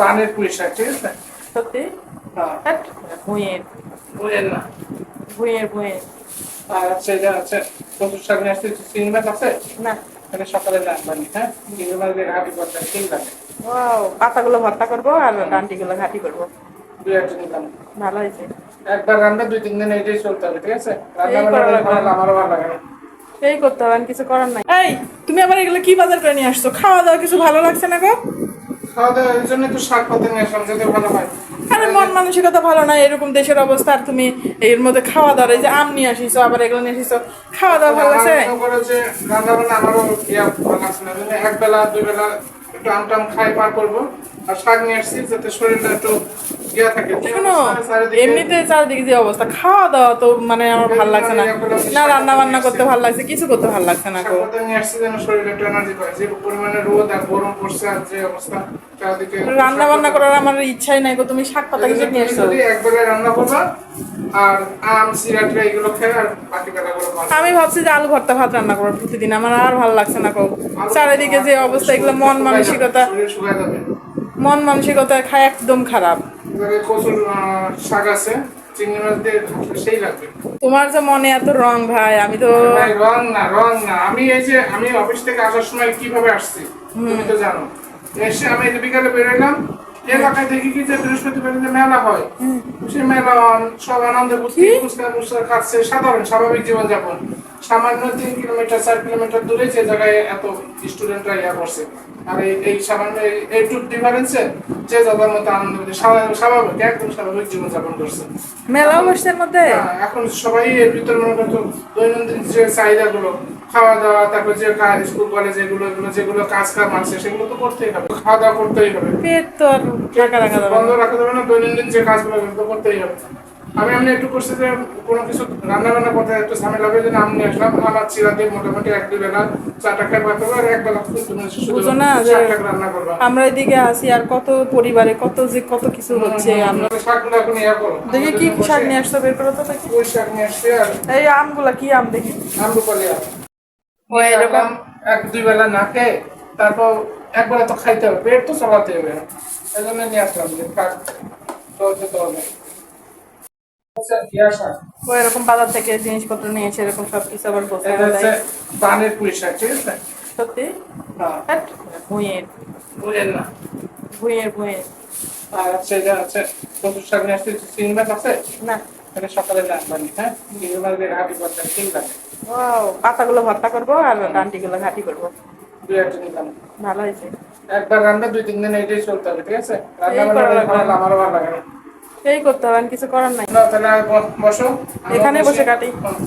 পানের পুঁই শাক ঠিক আছে? সত্যি? হ্যাঁ। ভুঁইয়ের। বুঝেন না। ভুঁইয়ের ভুঁইয়ের। আর হচ্ছে এটা আছে কচু শাক নিয়ে আসতে চিংড়ি মাছ আছে? না। এটা সকালে রাখবানি হ্যাঁ? চিংড়ি মাছ দিয়ে ঘাটি করতে তিন লাগে পাতাগুলো ভর্তা করব আর ডান্টিগুলো ঘাটি করব। দুই একটা নিলাম ভালো হয়েছে। একবার রান্না দুই তিন দিন এইটাই চলতে হবে ঠিক আছে? রান্না এই আমারও ভালো লাগে। করতে হবে কিছু করার নাই। এই তুমি আবার এগুলো কি বাজার করে নিয়ে আসছো? খাওয়া দাওয়া কিছু ভালো লাগছে না গো? খাওয়া দাওয়ার জন্য তো শাক পাতা নিয়ে আসলাম যাতে ভালো হয়। আরে মন মানসিকতা ভালো না এরকম দেশের অবস্থা আর তুমি এর মধ্যে খাওয়া দাওয়া এই যে আম নিয়ে আসিস আবার এগুলো নিয়ে আসিছো খাওয়া দাওয়া ভালো লাগছে মনে রান্না বান্না আমারও ইয়া ভালো লাগছে না এক বেলা দুই বেলা একটু আম টাম খাই পার করব আর শাক নিয়ে আসছি যাতে শরীরটা একটু থাকে। চারিদিকে- যে অবস্থা খাওয়া দাওয়া তো মানে আমার ভালো লাগছে না। না রান্না বান্না করতে ভালো লাগছে কিছু করতে ভালো লাগছে না রান্না বান্না করার আমার ইচ্ছাই নাই গো তুমি শাক পাতা কিছু নিয়ে এসছো রান্না করবা আর আম সিরাটরা এগুলো খেয়ে আর বাকি আমি ভাবছি যে আলু ভর্তা ভাত রান্না করব প্রতিদিন আমার আর ভালো লাগছে না গো। চারিদিকে যে অবস্থা এগুলো মন মানসিকতা। শুকায় যাবে। মন মানসিকতা খায় একদম খারাপ। শাক আছে তোমার যে মনে এত রং ভাই আমি তো রং না রং না। আমি এই যে আমি অফিস থেকে আসার সময় কীভাবে আসছি তুমি তো জানো। এসে আমি এই বিকালে বেরোলাম এলাকায় দেখি কি যে বৃহস্পতিবার যে মেলা হয়। সেই মেলা সব আনন্দ বুদ্ধি ফুচকা ফুচকা খাচ্ছে সাধারণ স্বাভাবিক জীবনযাপন। সামান্য তিন কিলোমিটার চার কিলোমিটার দূরে যে জায়গায় এত স্টুডেন্টরা ইয়া করছে। আর এই সামান্য এই- এইটুক ডিফারেন্সে যে যাদের মতো আনন্দ স্বাভাবিক একদম স্বাভাবিক জীবনযাপন করছে। মেলা বসছেন মধ্যে? হ্যাঁ, এখন সবাই এর ভিতরে মনে করতো দৈনন্দিন যে চাহিদাগুলো খাওয়া দাওয়া তারপর যে কাজ স্কুল কলেজ এগুলো এগুলো যেগুলো কাজ কাম আছে সেগুলো তো করতেই হবে। খাওয়া দাওয়া করতেই হবে। পেট তো আর বন্ধ। রাখা যাবে না দৈনন্দিন যে কাজগুলো করতেই হবে। আমি এমনি একটু করছি যে কোনো কিছু রান্না বান্না করতে একটু ঝামেলা হবে যে আমি আসলাম আমার চিরা দিয়ে মোটামুটি এক দুই বেলা চারটা খাই পাতে আর এক বেলা বুঝো না যে- রান্না করবা। আমরা এদিকে আসি আর কত পরিবারে কত যে কত কিছু হচ্ছে আমরা শাকগুলো এখন ইয়া করো। দেখি কি শাক নিয়ে আসতে বের করো তো দেখি। ওই শাক নিয়ে আসছে আর এই আমগুলা কি আম দেখি? আমরু পালিয়া ও এরকম এক দুই বেলা না খেয়ে তারপর এক বেলা তো খাইতে হবে পেট তো চালাতে হবে। এই জন্য নিয়ে আসলাম যে তো হবে। ও এরকম বাজার থেকে জিনিসপত্র এরকম সব কিছু আবার বসে ঠিক আছে? সত্যি? হ্যাঁ ভুঁইয়ের। বুঝেন না। ভুঁইয়ের ভুঁইয়ের। আর হচ্ছে এটা হচ্ছে কচুর শাক নিয়ে আসতে আছে? না। এটা সকালে রাখবানি হ্যাঁ? চিংড়ি দিয়ে ঘাটি করতে তিন লাগে পাতাগুলো ভর্তা করব আর ডান্টিগুলো ঘাটি করব। দুই একটা নিলাম ভালো হয়েছে। একবার রান্না দুই তিন দিন এইটাই চলতে হবে ঠিক আছে? রান্না আমারও ভালো লাগে। না এই করতে হবে কিছু করার নাই না, তাহলে আর বসো এখানে বসে কাটি। হ্যাঁ।